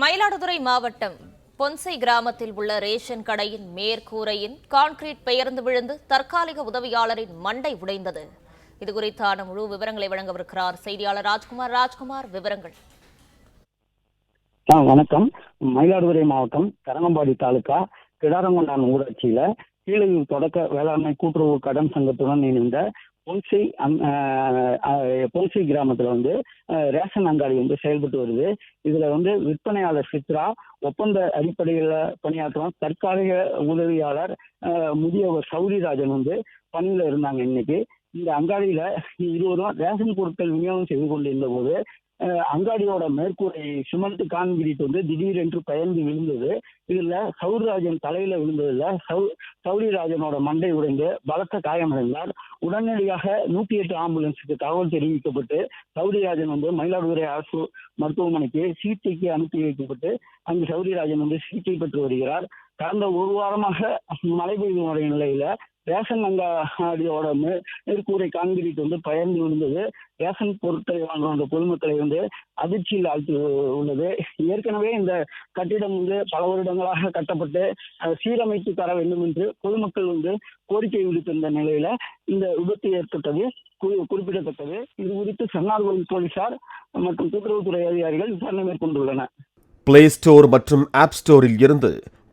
மயிலாடுதுறை மாவட்டம் பொன்சை கிராமத்தில் உள்ள ரேஷன் கடையின் மேற்கூரையின் கான்கிரீட் பெயர்ந்து விழுந்து தற்காலிக உதவியாளரின் மண்டை உடைந்தது. இதுகுறித்தான முழு விவரங்களை வழங்கவிருக்கிறார் செய்தியாளர் ராஜ்குமார். ராஜ்குமார் விவரங்கள். வணக்கம். மயிலாடுதுறை மாவட்டம் தரங்கம்பாடி தாலுகா கிடாரங்கொண்டான் ஊராட்சியில கீழையூர் தொடக்க வேளாண்மை கூட்டுறவு கடன் சங்கத்துடன் இணைந்த பொன்சை அங்- ஆஹ் கிராமத்துல வந்து ரேஷன் அங்காடி வந்து செயல்பட்டு வருது. இதுல வந்து விற்பனையாளர் சித்ரா ஒப்பந்த அடிப்படையில் பணியாற்றும் தற்காலிக உதவியாளர் முதியவர் சௌரிராஜன் வந்து பணியில இருந்தாங்க இன்னைக்கு. இந்த அங்காடியில இருவரும் ரேஷன் பொருட்கள் விநியோகம் செய்து கொண்டிருந்த போது அங்காடியோட மேற்கூரை சிமெண்ட் கான்கிரீட் வந்து திடீரென்று பயந்து விழுந்தது. இதுல சௌரிராஜன் தலையில விழுந்ததுல சௌ சௌரிராஜனோட மண்டை உடைந்து பலத்த காயமடைந்தார். உடனடியாக நூத்தி எட்டு ஆம்புலன்ஸுக்கு தகவல் தெரிவிக்கப்பட்டு சௌரிராஜன் வந்து மயிலாடுதுறை அரசு மருத்துவமனைக்கு சிகிச்சைக்கு அனுப்பி வைக்கப்பட்டு அங்கு சௌரிராஜன் வந்து சிகிச்சை பெற்று வருகிறார். கடந்த ஒரு வாரமாக மழை பெய்து வர நிலையில ரேஷன் அங்காடியோட மே- மேற்கூரை கான்கிரீட் வந்து பயந்து விழுந்தது. ரேஷன் பொருட்களை வாங்கும் அந்த பொதுமக்களை வந்து அதிர்ச்சியில் ஆழ்த்தி உள்ளது. ஏற்கனவே இந்த கட்டிடம் வந்து பல வருடங்களாக கட்டப்பட்டு அதை சீரமைத்து தர வேண்டும் என்று பொதுமக்கள் வந்து கோரிக்கை விடுத்திருந்த நிலையில இந்த விபத்து ஏற்பட்டது குறி- குறிப்பிடத்தக்கது. இது குறித்து சன்னார்கோவில் போலீசார் மற்றும் கூட்டுறவுத்துறை அதிகாரிகள் விசாரணை மேற்கொண்டுள்ளனர். பிளே ஸ்டோர் மற்றும் ஆப் ஸ்டோரில் இருந்து